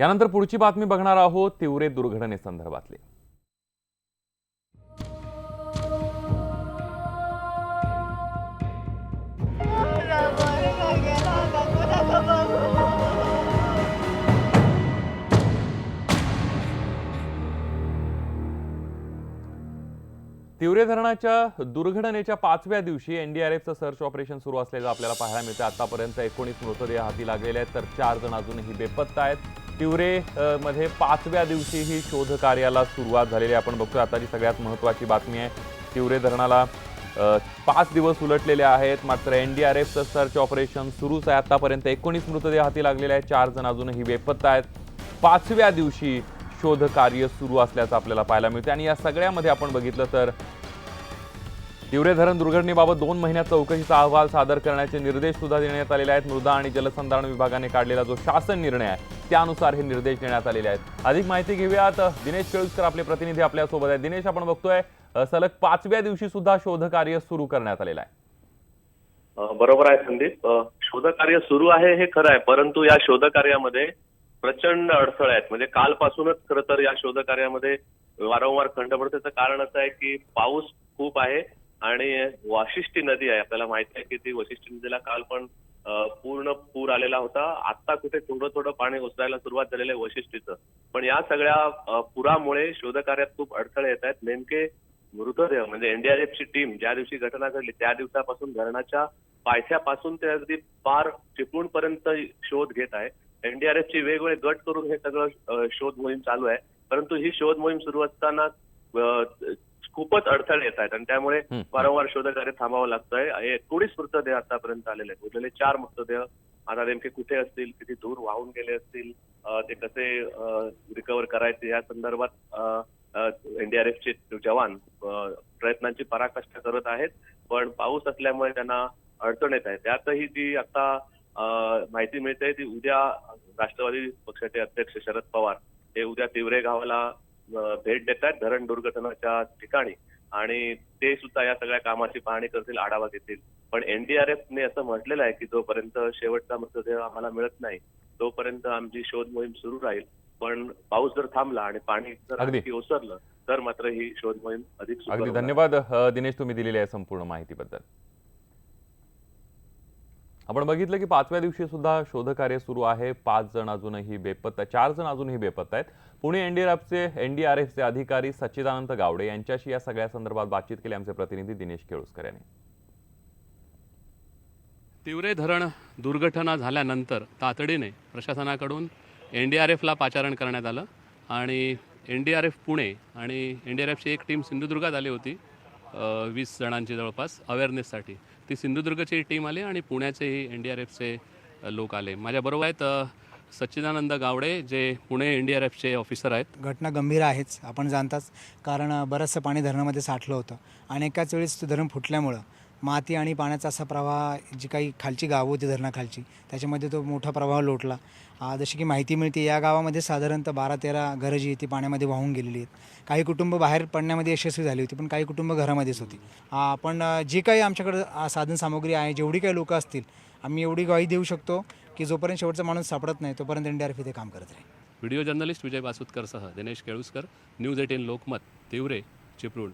यानंतर पुढची बातमी बघणार आहोत तिवरे दुर्घटनेसंदर्भातली. तिवरे धरणाच्या दुर्घटनेच्या पाचव्या दिवशी एनडीआरएफचं सर्च ऑपरेशन सुरू असल्याचं आपल्याला पाहायला मिळतं आतापर्यंत एकोणीस मृतदेह हाती लागलेले आहेत तर चार जण अजूनही बेपत्ता आहेत. तिवरे मध्ये पाचव्या दिवशी ही शोधकार्याला सुरुवात झालेली आहे. आपण बघतोय आताची सगळ्यात महत्त्वाची बातमी आहे तिवरे धरणाला पाच दिवस उलटलेले आहेत. मात्र एन डी आर एफचं सर्च ऑपरेशन सुरूच आहे. आतापर्यंत एकोणीस मृतदेह हाती लागलेले आहेत. चार जण अजूनही बेपत्ता आहेत. पाचव्या दिवशी शोधकार्य सुरू असल्याचं आपल्याला पाहायला मिळते आणि या सगळ्यामध्ये आपण बघितलं तर तिवरे धरण दुर्घटनेबाबत दोन महिन्यात चौकशीचा अहवाल सादर करण्याचे निर्देश सुद्धा देण्यात आलेले आहेत. मृदा आणि जलसंधारण विभागाने काढलेला जो शासन निर्णय आहे त्यानुसार हे निर्देश देण्यात आलेले आहेत. अधिक माहिती घेऊयात. दिनेश केळुसकर आपले प्रतिनिधी आपल्यासोबत आहेत. दिनेश आपण बघतोय सलग पाचव्या दिवशी सुद्धा शोध कार्य सुरू करण्यात आलेलं आहे. बरोबर आहे संदीप. शोध शोधकार्य सुरू आहे हे खरं आहे परंतु या शोधकार्यामध्ये प्रचंड अडथळे आहेत. म्हणजे कालपासूनच खरं तर या शोधकार्यामध्ये वारंवार खंड पडतेचं कारण असं आहे की पाऊस खूप आहे. आणि वाशिष्ठी नदी आहे. आपल्याला माहिती आहे की ती वशिष्ठी नदीला काल पण पूर्ण पूर आलेला होता. आता कुठे थोडं थोडं पाणी ओसरायला सुरुवात झालेलं आहे वशिष्ठीचं. पण या सगळ्या पुरामुळे शोधकार्यात खूप अडथळे येत आहेत. नेमके मृतदेह म्हणजे एनडीआरएफची टीम ज्या दिवशी घटना घडली त्या दिवसापासून धरणाच्या पायथ्यापासून ते अगदी पार चिपळूणपर्यंत शोध घेत आहे. एनडीआरएफची वेगवेगळे गट करून हे सगळं शोध मोहीम चालू आहे. परंतु ही शोध मोहीम सुरू असताना खूपच अडथळे येत आहेत. आणि त्यामुळे. वारंवार शोधकार्य थांबावं लागतंय. हे एकोणीस मृतदेह आतापर्यंत आलेले आहेत. उरलेले चार मृतदेह आता नेमके कुठे असतील किती दूर वाहून गेले असतील ते कसे रिकव्हर करायचे या संदर्भात एनडीआरएफचे जवान प्रयत्नांची पराकाष्ठा करत आहेत. पण पाऊस असल्यामुळे त्यांना अडचण येत आहे. त्यातही जी आता माहिती मिळते ती उद्या राष्ट्रवादी पक्षाचे अध्यक्ष शरद पवार हे उद्या तिवरे गावाला भेट देत आहेत धरण दुर्घटनाच्या ठिकाणी. आणि ते सुद्धा या सगळ्या कामाची पाहणी करतील आढावा घेतील. पण एनडीआरएफने असं म्हटलेलं आहे की जोपर्यंत शेवटचा मृतदेह आम्हाला मिळत नाही तोपर्यंत आमची शोध मोहीम सुरू राहील. पण पाऊस जर थांबला आणि पाणी जर ओसरलं तर मात्र ही शोध मोहीम अधिक. धन्यवाद. दिनेश तुम्ही दिलेल्या आहे संपूर्ण माहितीबद्दल. आपण बघितलं की पाचव्या दिवशी सुद्धा शोधकार्य सुरू आहे. पाच जण अजूनही बेपत्ता चार जण अजूनही बेपत्ता आहेत. पुणे एनडीआरएफचे एनडीआरएफचे अधिकारी सच्चिदानंद गावडे यांच्याशी या सगळ्या संदर्भात बातचीत केली आमचे प्रतिनिधी दिनेश केळुसकर यांनी. तिवरे धरण दुर्घटना झाल्यानंतर तातडीने प्रशासनाकडून एन डी आर एफला पाचारण करण्यात आलं आणि N D R F Pune आणि एन डी आर एफची एक टीम सिंधुदुर्गात आली होती वीस जणांची जवळपास अवेअरनेससाठी ती सिंधुदुर्गची टीम आली आणि पुण्याचेही एन डी आर एफचे लोक आले. माझ्याबरोबर आहेत सच्चिदानंद गावडे जे पुणे एन डी आर एफचे ऑफिसर आहेत. घटना गंभीर आहेच आपण जाणताच. कारण बरंचसं पाणी धरणामध्ये साठलं होतं. आणि एकाच वेळेस धरण फुटल्यामुळं माती आणि पाण्याचा असा प्रवाह जी काही खालची गावं होती धरणाखालची त्याच्यामध्ये तो मोठा प्रवाह लोटला. जशी की माहिती मिळते या गावामध्ये साधारणतः बारा तेरा घरं जी ती पाण्यामध्ये वाहून गेलेली आहेत. काही कुटुंब बाहेर पडण्यामध्ये यशस्वी झाली होती पण काही कुटुंब घरामध्येच होती. पण जी काही आमच्याकडं साधनसामुग्री आहे जेवढी काही लोकं असतील आम्ही एवढी ग्वाही देऊ शकतो की जोपर्यंत शेवटचा माणूस सापडत नाही तोपर्यंत एन डी आर एफ इथे काम करत राहील. व्हिडिओ जर्नलिस्ट विजय बासुतकरसह दिनेश केळुसकर न्यूज एटीन लोकमत तिवरे चिपळूण.